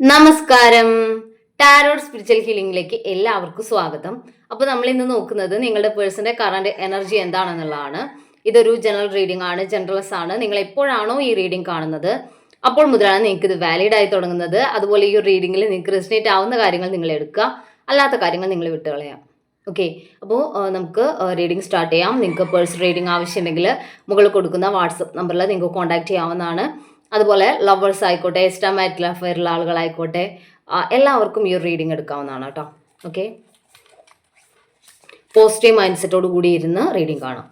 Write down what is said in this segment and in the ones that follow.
നമസ്കാരം. Tarot spiritual ഹീലിംഗിലേക്ക് എല്ലാവർക്കും സ്വാഗതം. അപ്പോൾ നമ്മൾ ഇന്ന് നോക്കുന്നത് നിങ്ങളുടെ പേഴ്സന്റെ കറണ്ട് എനർജി എന്താണെന്നുള്ളതാണ്. ഇതൊരു ജനറൽ റീഡിംഗ് ആണ് ജനറൽസ് ആണ്. നിങ്ങൾ എപ്പോഴാണോ ഈ റീഡിംഗ് കാണുന്നത്? അപ്പോൾ മുതലാണ് നിങ്ങൾക്ക് ഇത് വാലിഡ് ആയി തുടങ്ങുന്നത്. അതുപോലെ ഈ റീഡിങ്ങിൽ നിങ്ങൾക്ക് റെസിനേറ്റ് ആവുന്ന കാര്യങ്ങൾ നിങ്ങൾ എടുക്കുക. അല്ലാത്ത കാര്യങ്ങൾ നിങ്ങൾ വിട്ടുകളയാം ഓക്കെ അപ്പോൾ നമുക്ക് റീഡിംഗ് സ്റ്റാർട്ട് ചെയ്യാം. നിങ്ങൾക്ക് പേഴ്സണൽ റീഡിംഗ് ആവശ്യമുണ്ടെങ്കിൽ മുകളിൽ കൊടുക്കുന്ന വാട്സപ്പ് നമ്പറിൽ നിങ്ങൾക്ക് കോൺടാക്ട് ചെയ്യാവുന്നതാണ്. അതുപോലെ ലവേഴ്സ് ആയിക്കോട്ടെ എക്സ്ട്രാ അഫയറുള്ള ആളുകളായിക്കോട്ടെ എല്ലാവർക്കും ഈ ഒരു റീഡിംഗ് എടുക്കാവുന്നതാണ് കേട്ടോ ഓക്കെ പോസിറ്റീവ് മൈൻഡ് സെറ്റോട് കൂടി ഇരുന്ന് റീഡിംഗ് കാണാം.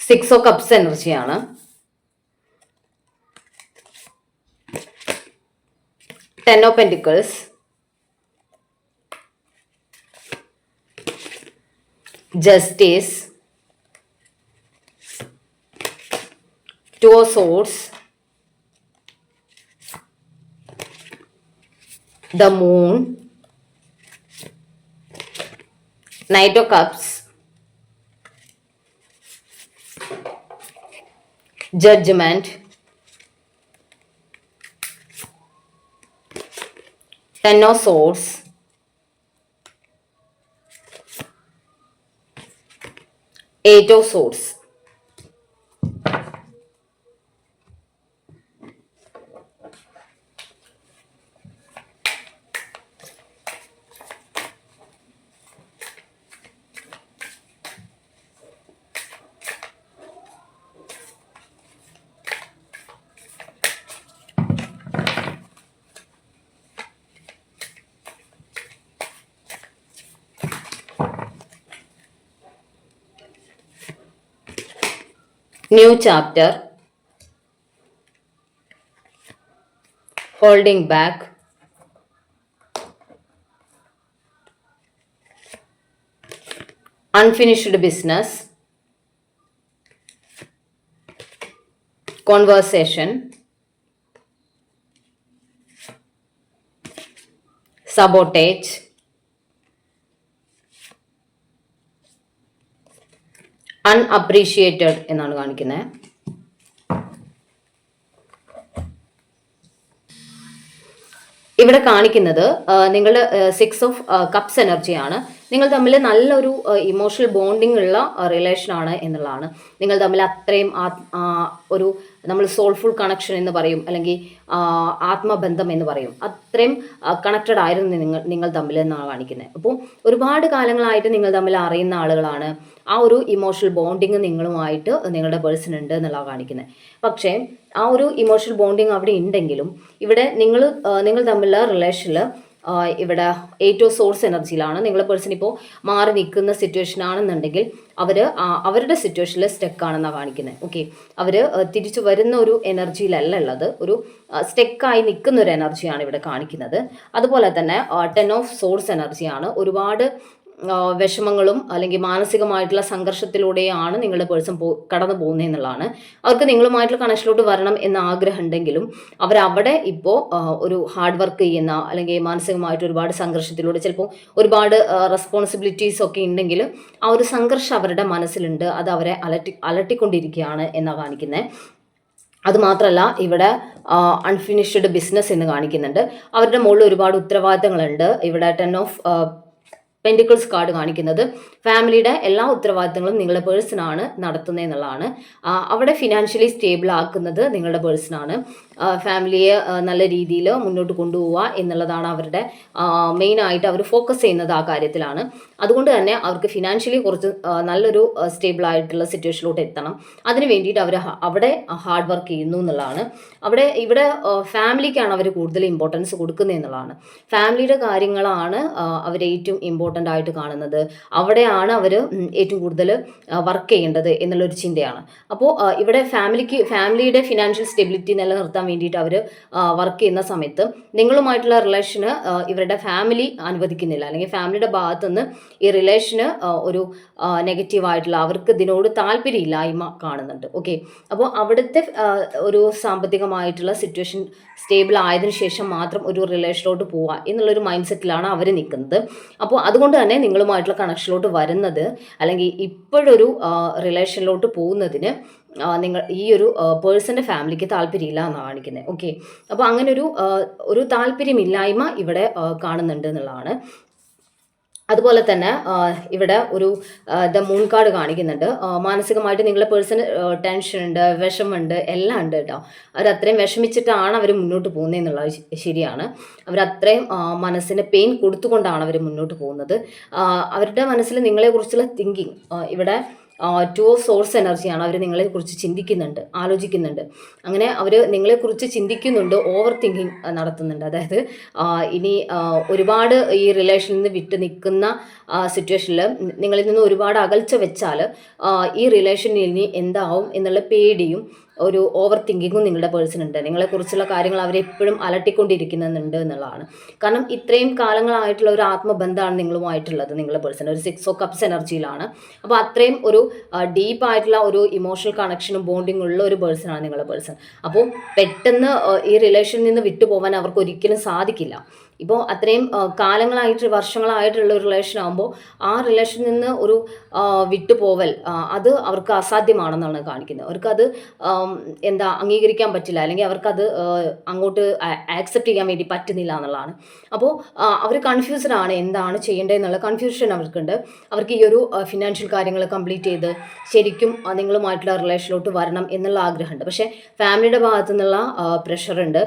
സിക്സ് ഓ കപ്സ് എനർജിയാണ് Ten of Pentacles. Justice. Two of Swords. The Moon. Knight of Cups. Judgment. Ten of new chapter. Holding back. Unfinished business. Conversation. Sabotage. Unappreciated എന്നാണ് കാണിക്കുന്നത് ഇവിടെ കാണിക്കുന്നത് നിങ്ങൾ six of cups എനർജിയാണ് നിങ്ങൾ തമ്മിൽ നല്ലൊരു ഇമോഷണൽ ബോണ്ടിങ് ഉള്ള റിലേഷൻ ആണ് എന്നുള്ളതാണ്. നിങ്ങൾ തമ്മിൽ അത്രയും ഒരു നമ്മൾ സോൾഫുൾ കണക്ഷൻ എന്ന് പറയും അല്ലെങ്കിൽ ആത്മബന്ധം എന്ന് പറയും. അത്രയും കണക്റ്റഡ് ആയിരുന്നു നിങ്ങൾ നിങ്ങൾ തമ്മിൽ എന്നാണ് കാണിക്കുന്നത്. അപ്പോൾ ഒരുപാട് കാലങ്ങളായിട്ട് നിങ്ങൾ തമ്മിൽ അറിയുന്ന ആളുകളാണ്. ആ ഒരു ഇമോഷണൽ ബോണ്ടിങ് നിങ്ങളുമായിട്ട് നിങ്ങളുടെ പേഴ്സൺ ഉണ്ട് എന്നുള്ളതാണ് കാണിക്കുന്നത്. പക്ഷേ ആ ഒരു ഇമോഷണൽ ബോണ്ടിങ് അവിടെ ഉണ്ടെങ്കിലും ഇവിടെ നിങ്ങൾ നിങ്ങൾ തമ്മിലുള്ള റിലേഷനിൽ ഇവിടെ ഏറ്റവും സോഴ്സ് എനർജിയിലാണ് നിങ്ങളുടെ പേഴ്സൺ ഇപ്പോൾ മാറി നിൽക്കുന്ന സിറ്റുവേഷൻ ആണെന്നുണ്ടെങ്കിൽ അവർ അവരുടെ സിറ്റുവേഷനിൽ സ്റ്റെക്ക് ആണെന്നാണ് കാണിക്കുന്നത് ഓക്കെ അവർ തിരിച്ചു വരുന്ന ഒരു എനർജിയിലല്ല ഉള്ളത്. ഒരു സ്റ്റെക്കായി നിൽക്കുന്ന ഒരു എനർജിയാണ് ഇവിടെ കാണിക്കുന്നത്. അതുപോലെ തന്നെ ടെൻ ഓഫ് സോഴ്സ് എനർജിയാണ് ഒരുപാട് വിഷമങ്ങളും അല്ലെങ്കിൽ മാനസികമായിട്ടുള്ള സംഘർഷത്തിലൂടെയാണ് നിങ്ങളുടെ പേഴ്സൺ പോ കടന്നു പോകുന്നത് എന്നുള്ളതാണ്. അവർക്ക് നിങ്ങളുമായിട്ടുള്ള കണക്ഷനിലോട്ട് വരണം എന്ന ആഗ്രഹം ഉണ്ടെങ്കിലും അവരവിടെ ഇപ്പോൾ ഒരു ഹാർഡ് വർക്ക് ചെയ്യുന്ന അല്ലെങ്കിൽ മാനസികമായിട്ട് ഒരുപാട് സംഘർഷത്തിലൂടെ ചിലപ്പോൾ ഒരുപാട് റെസ്പോൺസിബിലിറ്റീസ് ഒക്കെ ഉണ്ടെങ്കിൽ ആ ഒരു സംഘർഷം അവരുടെ മനസ്സിലുണ്ട്. അത് അവരെ അലട്ടി അലട്ടിക്കൊണ്ടിരിക്കുകയാണ് എന്നാണ് കാണിക്കുന്നത് അതുമാത്രമല്ല ഇവിടെ അൺഫിനിഷ്ഡ് ബിസിനസ് എന്ന് കാണിക്കുന്നുണ്ട്. അവരുടെ മുകളിൽ ഒരുപാട് ഉത്തരവാദിത്തങ്ങളുണ്ട്. ഇവിടെ ടെൻ ഓഫ് പെന്റിക്കിൾസ് കാർഡ് കാണിക്കുന്നത്. ഫാമിലിയുടെ എല്ലാ ഉത്തരവാദിത്തങ്ങളും നിങ്ങളുടെ പേഴ്സണാണ് നടത്തുന്നത് എന്നുള്ളതാണ് അവിടെ ഫിനാൻഷ്യലി സ്റ്റേബിൾ ആക്കുന്നത് നിങ്ങളുടെ പേഴ്സണാണ് ഫാമിലിയെ നല്ല രീതിയിൽ മുന്നോട്ട് കൊണ്ടുപോവുക എന്നുള്ളതാണ് അവരുടെ മെയിനായിട്ട് അവർ ഫോക്കസ് ചെയ്യുന്നത് ആ കാര്യത്തിലാണ്. അതുകൊണ്ട് തന്നെ അവർക്ക് ഫിനാൻഷ്യലി കുറച്ച് നല്ലൊരു സ്റ്റേബിൾ ആയിട്ടുള്ള സിറ്റുവേഷനിലോട്ട് എത്തണം. അതിന് വേണ്ടിയിട്ട് അവർ അവിടെ ഹാർഡ് വർക്ക് ചെയ്യുന്നു എന്നുള്ളതാണ്. അവിടെ ഇവിടെ ഫാമിലിക്കാണ് അവർ കൂടുതൽ ഇമ്പോർട്ടൻസ് കൊടുക്കുന്നത് എന്നുള്ളതാണ്. ഫാമിലിയുടെ കാര്യങ്ങളാണ് അവർ ഏറ്റവും ഇമ്പോർട്ടന്റ് ആയിട്ട് കാണുന്നത്. അവിടെയാണ് അവർ ഏറ്റവും കൂടുതൽ വർക്ക് ചെയ്യേണ്ടത് എന്നുള്ളൊരു ചിന്തയാണ്. അപ്പോൾ ഇവിടെ ഫാമിലിക്ക് ഫാമിലിയുടെ ഫിനാൻഷ്യൽ സ്റ്റെബിലിറ്റി നിലനിർത്താൻ വേണ്ടിയിട്ട് അവർ വർക്ക് ചെയ്യുന്ന സമയത്ത് നിങ്ങളുമായിട്ടുള്ള റിലേഷന് ഇവരുടെ ഫാമിലി അനുവദിക്കുന്നില്ല. അല്ലെങ്കിൽ ഫാമിലിയുടെ ഭാഗത്തുനിന്ന് ഈ റിലേഷന് ഒരു നെഗറ്റീവായിട്ടുള്ള അവർക്ക് ഇതിനോട് താല്പര്യമില്ലായ്മ കാണുന്നുണ്ട്. ഓക്കെ അപ്പോൾ അവിടുത്തെ ഒരു സാമ്പത്തികമായിട്ടുള്ള സിറ്റുവേഷൻ സ്റ്റേബിൾ ആയതിനു ശേഷം മാത്രം ഒരു റിലേഷനിലോട്ട് പോവുക എന്നുള്ളൊരു മൈൻഡ് സെറ്റിലാണ് അവർ നിൽക്കുന്നത്. അപ്പോൾ അതുകൊണ്ട് തന്നെ നിങ്ങളുമായിട്ടുള്ള കണക്ഷനിലോട്ട് വരുന്നത് അല്ലെങ്കിൽ ഇപ്പോഴൊരു റിലേഷനിലോട്ട് പോകുന്നതിന് നിങ്ങൾ ഈ ഒരു പേഴ്സന്റെ ഫാമിലിക്ക് താല്പര്യമില്ല എന്നാണ് കാണിക്കുന്നത്. ഓക്കെ. അപ്പോൾ അങ്ങനെ ഒരു ഒരു താല്പര്യമില്ലായ്മ ഇവിടെ കാണുന്നുണ്ട് എന്നുള്ളതാണ്. അതുപോലെ തന്നെ ഇവിടെ ഒരു ദ മൂൺ കാർഡ് കാണിക്കുന്നുണ്ട്. മാനസികമായിട്ട് നിങ്ങളെ പേഴ്സണൽ ടെൻഷൻ ഉണ്ട് വിഷമുണ്ട് എല്ലാം ഉണ്ട് കേട്ടോ. അവർ അത്രയും വിഷമിച്ചിട്ടാണ് അവർ മുന്നോട്ട് പോകുന്നത് എന്നുള്ളത് ശരിയാണ്. അവർ അത്രയും മനസ്സിന് പെയിൻ കൊടുത്തുകൊണ്ടാണ് അവർ മുന്നോട്ട് പോകുന്നത്. അവരുടെ മനസ്സിൽ നിങ്ങളെക്കുറിച്ചുള്ള തിങ്കിങ് ഇവിടെ ടു ഓഫ് സോഴ്സ് എനർജിയാണ് അവർ നിങ്ങളെക്കുറിച്ച് ചിന്തിക്കുന്നുണ്ട് ആലോചിക്കുന്നുണ്ട്. അങ്ങനെ അവർ നിങ്ങളെക്കുറിച്ച് ചിന്തിക്കുന്നുണ്ട് ഓവർ തിങ്കിങ് നടത്തുന്നുണ്ട്. അതായത് ഇനി ഒരുപാട് ഈ റിലേഷനിൽ നിന്ന് വിട്ട് നിൽക്കുന്ന സിറ്റുവേഷനിൽ നിങ്ങളിൽ നിന്ന് ഒരുപാട് അകൽച്ച വെച്ചാൽ ഈ റിലേഷനിൽ ഇനി എന്താവും എന്നുള്ള പേടിയും ഒരു ഓവർ തിങ്കിങ്ങും നിങ്ങളുടെ പേഴ്സണുണ്ട് നിങ്ങളെക്കുറിച്ചുള്ള കാര്യങ്ങൾ അവരെപ്പോഴും അലട്ടിക്കൊണ്ടിരിക്കുന്നുണ്ട് എന്നുള്ളതാണ്. കാരണം ഇത്രയും കാലങ്ങളായിട്ടുള്ള ഒരു ആത്മബന്ധമാണ് നിങ്ങളുമായിട്ടുള്ളത് നിങ്ങളുടെ പേഴ്സൺ ഒരു സിക്സ് ഓ കപ്സ് എനർജിയിലാണ് അപ്പോൾ അത്രയും ഒരു ഡീപ്പായിട്ടുള്ള ഒരു ഇമോഷണൽ കണക്ഷനും ബോണ്ടിങ് ഉള്ള ഒരു പേഴ്സണാണ് നിങ്ങളുടെ പേഴ്സൺ അപ്പോൾ പെട്ടെന്ന് ഈ റിലേഷനിൽ നിന്ന് വിട്ടുപോകാൻ അവർക്ക് ഒരിക്കലും സാധിക്കില്ല. ഇപ്പോൾ അത്രയും കാലങ്ങളായിട്ട് വർഷങ്ങളായിട്ടുള്ള ഒരു റിലേഷൻ ആകുമ്പോൾ ആ റിലേഷനിൽ നിന്ന് ഒരു വിട്ടുപോവൽ അത് അവർക്ക് അസാധ്യമാണെന്നാണ് കാണിക്കുന്നത്. അവർക്കത് എന്താ അംഗീകരിക്കാൻ പറ്റില്ല അല്ലെങ്കിൽ അവർക്കത് അങ്ങോട്ട് ആക്സെപ്റ്റ് ചെയ്യാൻ വേണ്ടി പറ്റുന്നില്ല എന്നുള്ളതാണ്. അപ്പോൾ അവർ കൺഫ്യൂസ്ഡ് ആണ് എന്താണ് ചെയ്യേണ്ടത് എന്നുള്ള കൺഫ്യൂഷൻ അവർക്കുണ്ട്. അവർക്ക് ഈ ഒരു ഫിനാൻഷ്യൽ കാര്യങ്ങൾ കംപ്ലീറ്റ് ചെയ്ത് ശരിക്കും നിങ്ങളുമായിട്ടുള്ള റിലേഷനിലോട്ട് വരണം എന്നുള്ള ആഗ്രഹമുണ്ട്. പക്ഷേ ഫാമിലിയുടെ ഭാഗത്തു നിന്നുള്ള പ്രഷറുണ്ട്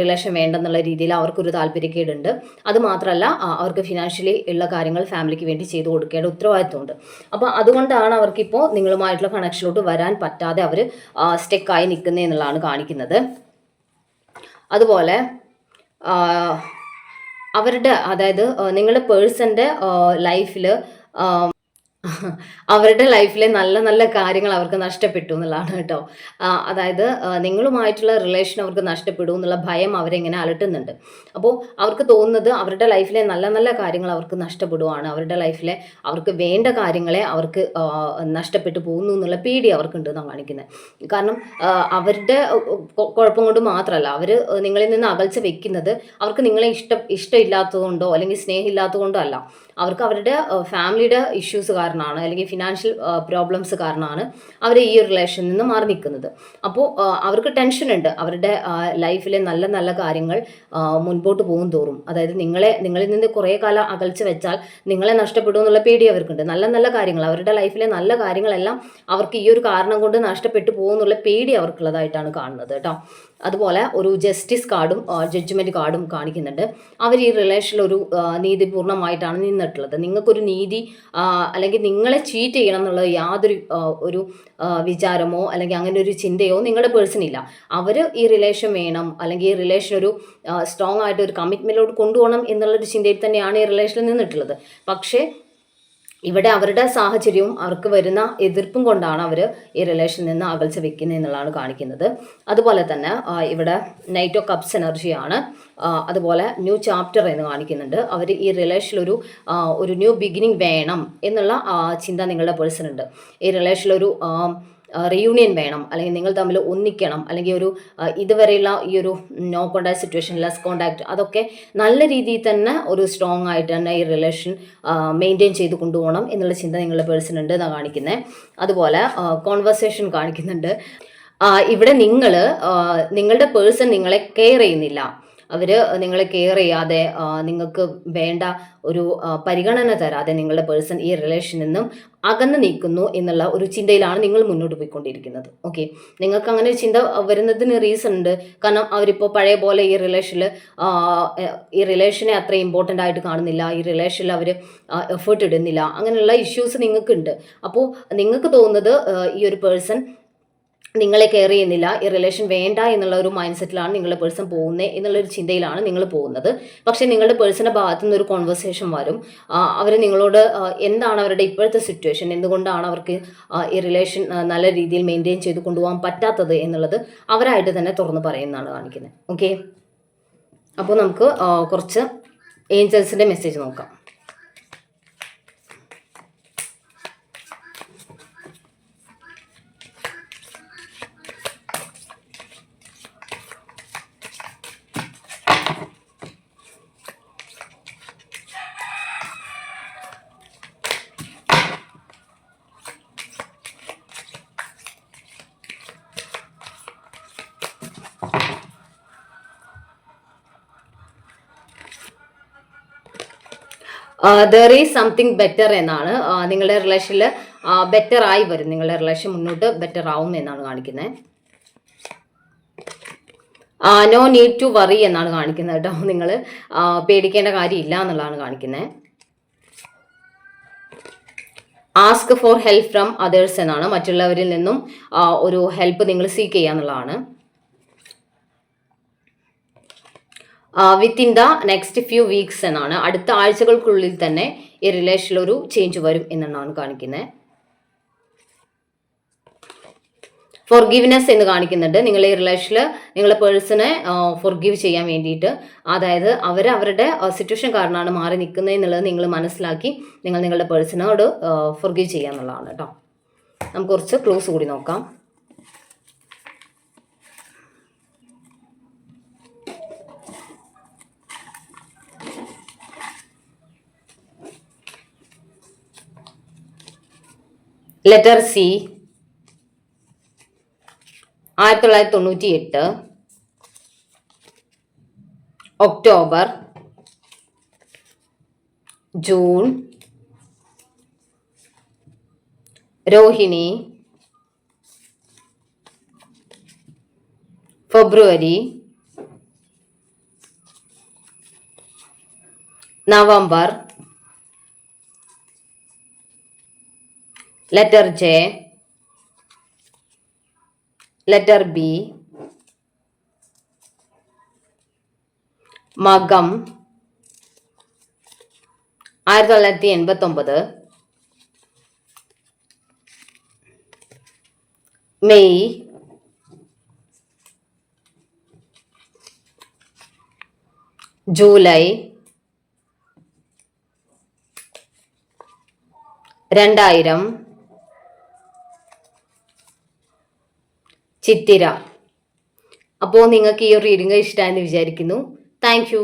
റിലേഷൻ വേണ്ടെന്നുള്ള രീതിയിൽ അവർക്കൊരു താല്പര്യക്കേടുണ്ട്. അത് മാത്രമല്ല ആ, അവർക്ക് ഫിനാൻഷ്യലി ഉള്ള കാര്യങ്ങൾ ഫാമിലിക്ക് വേണ്ടി ചെയ്തു കൊടുക്കേണ്ട ഉത്തരവാദിത്വമുണ്ട്. അപ്പോൾ അതുകൊണ്ടാണ് അവർക്കിപ്പോൾ നിങ്ങളുമായിട്ടുള്ള കണക്ഷനിലോട്ട് വരാൻ പറ്റാതെ അവർ സ്റ്റെക്കായി നിൽക്കുന്നത് എന്നുള്ളതാണ് കാണിക്കുന്നത്. അതുപോലെ അവരുടെ അതായത് നിങ്ങളുടെ പേഴ്സന്റെ ലൈഫിൽ അവരുടെ ലൈഫിലെ നല്ല നല്ല കാര്യങ്ങൾ അവർക്ക് നഷ്ടപ്പെട്ടു എന്നുള്ളതാണ് കേട്ടോ. അതായത് നിങ്ങളുമായിട്ടുള്ള റിലേഷൻ അവർക്ക് നഷ്ടപ്പെടും എന്നുള്ള ഭയം അവരെങ്ങനെ അലട്ടുന്നുണ്ട്. അപ്പോൾ അവർക്ക് തോന്നുന്നത് അവരുടെ ലൈഫിലെ നല്ല നല്ല കാര്യങ്ങൾ അവർക്ക് നഷ്ടപ്പെടുവാണ്. അവരുടെ ലൈഫിലെ അവർക്ക് വേണ്ട കാര്യങ്ങളെ അവർക്ക് നഷ്ടപ്പെട്ടു പോകുന്നു എന്നുള്ള പേടി അവർക്കുണ്ട് എന്നാണ് കാണിക്കുന്നത്. കാരണം അവരുടെ കുഴപ്പം കൊണ്ട് മാത്രമല്ല അവർ നിങ്ങളിൽ നിന്ന് അകൽച്ച വെക്കുന്നത് അവർക്ക് നിങ്ങളെ ഇഷ്ടം ഇഷ്ടമില്ലാത്തതുകൊണ്ടോ അല്ലെങ്കിൽ സ്നേഹമില്ലാത്തതുകൊണ്ടോ അല്ല. അവർക്ക് അവരുടെ ഫാമിലിയുടെ ഇഷ്യൂസ് കാരണമാണ് അല്ലെങ്കിൽ ഫിനാൻഷ്യൽ പ്രോബ്ലംസ് കാരണമാണ് അവർ ഈ ഒരു റിലേഷനിൽ നിന്ന് മാറി നിൽക്കുന്നത്. അപ്പോൾ അവർക്ക് ടെൻഷൻ ഉണ്ട്. അവരുടെ ലൈഫിലെ നല്ല നല്ല കാര്യങ്ങൾ മുൻപോട്ട് പോകും തോറും. അതായത് നിങ്ങളെ നിങ്ങളിൽ നിന്ന് കുറേ കാലം അകൽച്ച് വെച്ചാൽ നിങ്ങളെ നഷ്ടപ്പെടും എന്നുള്ള പേടി അവർക്കുണ്ട്. നല്ല നല്ല കാര്യങ്ങൾ അവരുടെ ലൈഫിലെ നല്ല കാര്യങ്ങളെല്ലാം അവർക്ക് ഈ ഒരു കാരണം കൊണ്ട് നഷ്ടപ്പെട്ടു പോകുന്നുള്ള പേടി അവർക്കുള്ളതായിട്ടാണ് കാണുന്നത് കേട്ടോ. അതുപോലെ ഒരു ജസ്റ്റിസ് കാർഡും ജഡ്ജ്മെന്റ് കാർഡും കാണിക്കുന്നുണ്ട്. അവർ ഈ റിലേഷനിൽ ഒരു നീതിപൂർണമായിട്ടാണ് നീതിപൂർണമായിട്ടാണ് നിന്നിട്ടുള്ളത് നിങ്ങൾക്കൊരു നീതി അല്ലെങ്കിൽ നിങ്ങളെ ചീറ്റ് ചെയ്യണം എന്നുള്ള യാതൊരു ഒരു വിചാരമോ അല്ലെങ്കിൽ അങ്ങനെ ഒരു ചിന്തയോ നിങ്ങളുടെ പേഴ്സണില്ല അവർ ഈ റിലേഷൻ വേണം അല്ലെങ്കിൽ ഈ റിലേഷൻ ഒരു സ്ട്രോങ് ആയിട്ട് ഒരു കമ്മിറ്റ്മെന്റിലോട്ട് കൊണ്ടുപോകണം എന്നുള്ളൊരു ചിന്തയിൽ തന്നെയാണ് ഈ റിലേഷനിൽ നിന്നിട്ടുള്ളത്. പക്ഷേ ഇവിടെ അവരുടെ സാഹചര്യവും അവർക്ക് വരുന്ന എതിർപ്പും കൊണ്ടാണ് അവർ ഈ റിലേഷൻ നിന്ന് അകൽച്ച വെക്കുന്നത് എന്നുള്ളതാണ് കാണിക്കുന്നത്. അതുപോലെ തന്നെ ഇവിടെ നൈറ്റ് ഓഫ് കപ്സ് എനർജിയാണ് അതുപോലെ ന്യൂ ചാപ്റ്റർ എന്ന് കാണിക്കുന്നുണ്ട്. അവർ ഈ റിലേഷനിലൊരു ഒരു ന്യൂ ബിഗിനിങ് വേണം എന്നുള്ള ചിന്ത നിങ്ങളുടെ പേഴ്സൺ ഉണ്ട് ഈ റിലേഷനിലൊരു റിയൂണിയൻ വേണം അല്ലെങ്കിൽ നിങ്ങൾ തമ്മിൽ ഒന്നിക്കണം അല്ലെങ്കിൽ ഒരു ഇതുവരെയുള്ള ഈ ഒരു no contact situation less contact അതൊക്കെ നല്ല രീതിയിൽ തന്നെ ഒരു സ്ട്രോങ് ആയിട്ട് തന്നെ ഈ റിലേഷൻ മെയിന്റെയിൻ ചെയ്ത് കൊണ്ടുപോകണം എന്നുള്ള ചിന്ത നിങ്ങളുടെ പേഴ്സൺ ഉണ്ട് എന്നാണ് കാണിക്കുന്നത് അതുപോലെ കോൺവെർസേഷൻ കാണിക്കുന്നുണ്ട്. ഇവിടെ നിങ്ങൾ നിങ്ങളുടെ പേഴ്സൺ നിങ്ങളെ കെയർ ചെയ്യുന്നില്ല. അവർ നിങ്ങളെ കെയർ ചെയ്യാതെ നിങ്ങൾക്ക് വേണ്ട ഒരു പരിഗണന തരാതെ നിങ്ങളുടെ പേഴ്സൺ ഈ റിലേഷനിൽ നിന്നും അകന്നു നീക്കുന്നു എന്നുള്ള ഒരു ചിന്തയിലാണ് നിങ്ങൾ മുന്നോട്ട് പോയിക്കൊണ്ടിരിക്കുന്നത്. ഓക്കെ നിങ്ങൾക്ക് അങ്ങനെ ഒരു ചിന്ത വരുന്നതിന് റീസൺ ഉണ്ട്. കാരണം അവരിപ്പോൾ പഴയ പോലെ ഈ റിലേഷനിൽ ഈ റിലേഷനെ അത്ര ഇമ്പോർട്ടന്റ് ആയിട്ട് കാണുന്നില്ല. ഈ റിലേഷനിൽ അവർ എഫേർട്ട് ഇടുന്നില്ല. അങ്ങനെയുള്ള ഇഷ്യൂസ് നിങ്ങൾക്കുണ്ട്. അപ്പോൾ നിങ്ങൾക്ക് തോന്നുന്നത് ഈ ഒരു പേഴ്സൺ നിങ്ങളെ കെയർ ചെയ്യുന്നില്ല ഈ റിലേഷൻ വേണ്ട എന്നുള്ള ഒരു മൈൻഡ് സെറ്റിലാണ് നിങ്ങളുടെ പേഴ്സൺ പോകുന്നത് എന്നുള്ളൊരു ചിന്തയിലാണ് നിങ്ങൾ പോകുന്നത്. പക്ഷേ നിങ്ങളുടെ പേഴ്സണെ ഭാഗത്തു നിന്ന് ഒരു കോൺവെർസേഷൻ വരും അവർ നിങ്ങളോട് എന്താണ് അവരുടെ ഇപ്പോഴത്തെ സിറ്റുവേഷൻ എന്തുകൊണ്ടാണ് അവർക്ക് ഈ റിലേഷൻ നല്ല രീതിയിൽ മെയിന്റെയിൻ ചെയ്ത് കൊണ്ടുപോകാൻ പറ്റാത്തത് എന്നുള്ളത് അവരായിട്ട് തന്നെ തുറന്ന് പറയുന്നതാണ് കാണിക്കുന്നത്. ഓക്കെ അപ്പോൾ നമുക്ക് കുറച്ച് ഏഞ്ചൽസിന്റെ മെസ്സേജ് നോക്കാം. ദർ ഈസ് സംതിങ് ബെറ്റർ എന്നാണ്. നിങ്ങളുടെ റിലേഷനിൽ ബെറ്റർ ആയി വരും. നിങ്ങളുടെ റിലേഷൻ മുന്നോട്ട് ബെറ്റർ ആവും എന്നാണ് കാണിക്കുന്നത് നോ നീഡ് ടു വറി എന്നാണ് കാണിക്കുന്നത് കേട്ടോ. നിങ്ങൾ പേടിക്കേണ്ട കാര്യമില്ല എന്നുള്ളതാണ് കാണിക്കുന്നത് ask for help from others എന്നാണ്. മറ്റുള്ളവരിൽ നിന്നും ഒരു ഹെൽപ്പ് നിങ്ങൾ സീക്ക് ചെയ്യുക എന്നുള്ളതാണ് within the next few weeks എന്നാണ്. അടുത്ത ആഴ്ചകൾക്കുള്ളിൽ തന്നെ ഈ റിലേഷനിൽ ഒരു ചേഞ്ച് വരും എന്നാണ് കാണിക്കുന്നത് ഫോർഗീവ്നെസ് എന്ന് കാണിക്കുന്നുണ്ട്. നിങ്ങൾ ഈ റിലേഷനിൽ നിങ്ങളെ പേഴ്സണെ ഫോർഗീവ് ചെയ്യാൻ വേണ്ടിയിട്ട്. അതായത് അവർ അവരുടെ സിറ്റുവേഷൻ കാരണമാണ് മാറി നിൽക്കുന്നത് എന്നുള്ളത് നിങ്ങൾ മനസ്സിലാക്കി നിങ്ങൾ നിങ്ങളുടെ പേഴ്സണോട് ഫോർഗീവ് ചെയ്യുക എന്നുള്ളതാണ് കേട്ടോ. നമുക്ക് കുറച്ച് ക്ലോസ് കൂടി നോക്കാം. ലെറ്റർ സി ആയിരത്തി തൊള്ളായിരത്തി തൊണ്ണൂറ്റി എട്ട് October June Rohini February November letter J, letter B, மகம். ஆயிரத்தி தொள்ளாயிரத்தி எண்பத்தொன்பது. மெய். ஜூலை. ரெண்டாயிரம். ചിത്തിര. അപ്പോൾ നിങ്ങൾക്ക് ഈ ഒരു റീഡിംഗ് ഇഷ്ടമായെന്ന് വിചാരിക്കുന്നു. താങ്ക്